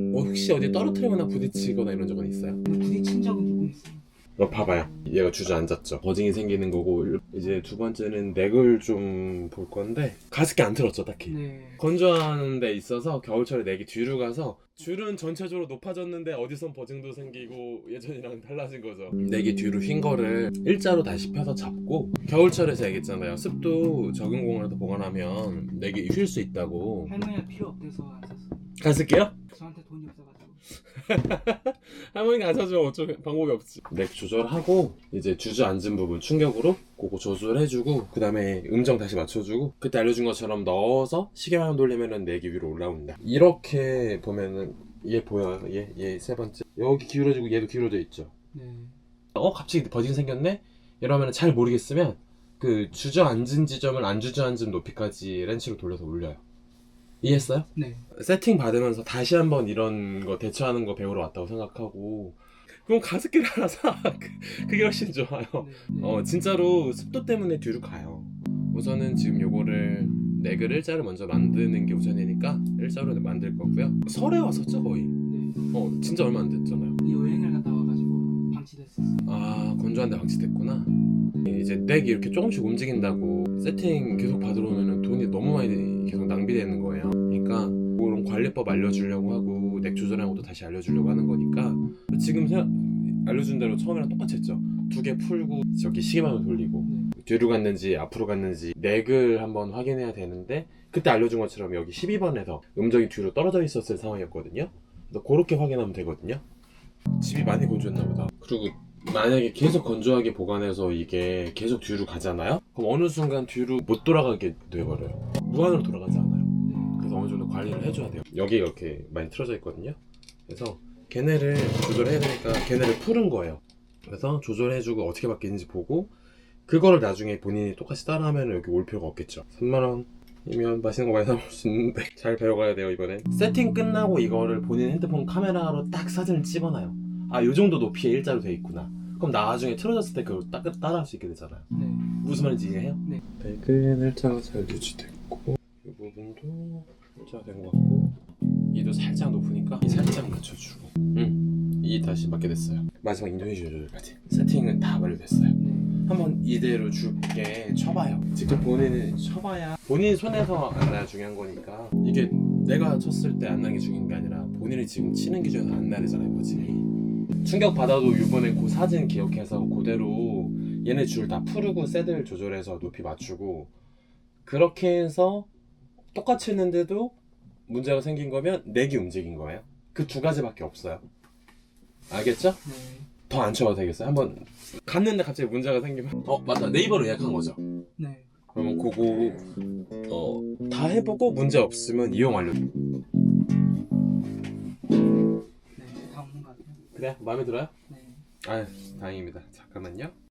어, 혹시 어디 떨어뜨리거나 부딪히거나 이런 적은 있어요? 근데 부딪힌 적은 조금 있어요. 이거 봐봐요. 얘가 주저앉았죠. 버징이 생기는 거고 이제 두 번째는 넥을 좀 볼 건데 가습기 안 틀었죠 딱히. 네. 건조하는 데 있어서 겨울철에 넥이 뒤로 가서 줄은 전체적으로 높아졌는데 어디선 버징도 생기고 예전이랑 달라진 거죠. 넥이 뒤로 휜 거를 일자로 다시 펴서 잡고 겨울철에 제가 얘기했잖아요. 습도 적은 공간에서 보관하면 넥이 휠 수 있다고. 할머니가 필요 없대서 안 샀어 요. 가습기요? 저한테 돈이 없어가지고. 할머니가 안 사주면 어쩔 방법이 없지. 넥 조절하고 이제 주저앉은 부분 충격으로 그거 조절해주고 그 다음에 음정 다시 맞춰주고 그때 알려준 것처럼 넣어서 시계 방향 돌리면은 넥이 위로 올라온다. 이렇게 보면은 얘 보여요. 얘얘 세 번째 여기 기울어지고 얘도 기울어져 있죠. 네. 어 갑자기 버징 생겼네? 이러면 잘 모르겠으면 그 주저앉은 지점을 안 주저앉은 높이까지 렌치로 돌려서 올려요. 이해했어요? 네. 세팅 받으면서 다시 한번 이런 거 대처하는 거 배우러 왔다고 생각하고 그럼 가습기를 하나 사 그- 그게 훨씬 좋아요 네. 네. 어 진짜로 습도 때문에 뒤로 가요 우선은 지금 요거를 넥을 일자를 먼저 만드는 게 우선이니까 일자로 만들 거고요 설에 왔었죠 거의 네. 어 진짜 얼마 안 됐잖아요 여행을 갔다 와가지고 방치됐었어요. 아 건조한데 방치됐구나 이제 넥이 이렇게 조금씩 움직인다고 세팅 계속 받으러 오면 돈이 너무 많이 계속 낭비되는 거예요. 그러니까 그런 관리법 알려주려고 하고 넥 조절하는 것도 다시 알려주려고 하는 거니까 지금 생각, 알려준 대로 처음이랑 똑같이 했죠. 두 개 풀고 저기 시계방을 돌리고 네. 뒤로 갔는지 앞으로 갔는지 넥을 한번 확인해야 되는데 그때 알려준 것처럼 여기 12번에서 음정이 뒤로 떨어져 있었을 상황이었거든요. 그래서 그렇게 확인하면 되거든요. 집이 많이 건조했나 보다. 그리고 만약에 계속 건조하게 보관해서 이게 계속 뒤로 가잖아요? 그럼 어느 순간 뒤로 못 돌아가게 돼버려요. 무한으로 돌아가지 않아요. 네. 그래서 어느 정도 관리를 해줘야 돼요. 여기가 이렇게 많이 틀어져 있거든요. 그래서 걔네를 조절해야 되니까 걔네를 푸른 거예요. 그래서 조절해주고 어떻게 바뀌는지 보고 그거를 나중에 본인이 똑같이 따라하면 여기 올 필요가 없겠죠. 3만원 이면 맛있는 거 많이 사먹을 수 있는데 잘 배워가야 돼요 이번엔. 세팅 끝나고 이거를 본인 핸드폰 카메라로 딱 사진을 찍어놔요. 아 요 정도 높이에 일자로 돼 있구나 그럼 나중에 틀어졌을 때 그걸 딱 따라할 수 있게 되잖아요. 네. 무슨 말인지 이해해요? 네. 백은 일자가 잘 유지됐고 이 부분도 일자가 된것 같고. 이도 살짝 높으니까 이 살짝 맞춰주고. 응이 다시 맞게 됐어요. 마지막 인도네시아 조절까지. 세팅은 다 완료됐어요. 네. 한번 이대로 줄게. 쳐봐요. 직접 본인이 쳐봐야 본인 손에서 안 나야 중요한 거니까. 이게 내가 쳤을 때 안 나는 게 중요한 게 아니라 본인이 지금 치는 기준에서 안 나르잖아요 버진이 충격 받아도 이번에 그 사진 기억해서 그대로 얘네 줄 다 푸르고 새들 조절해서 높이 맞추고 그렇게 해서 똑같이 했는데도 문제가 생긴 거면 넥이 움직인 거예요 그 두 가지밖에 없어요 알겠죠? 네. 더 안 쳐도 되겠어요? 한번 갔는데 갑자기 문제가 생기면 어 맞다 네이버로 예약한 거죠 네. 그러면 그거 어, 다 해보고 문제 없으면 이용 완료 그래 마음에 들어요? 네. 아 다행입니다 잠깐만요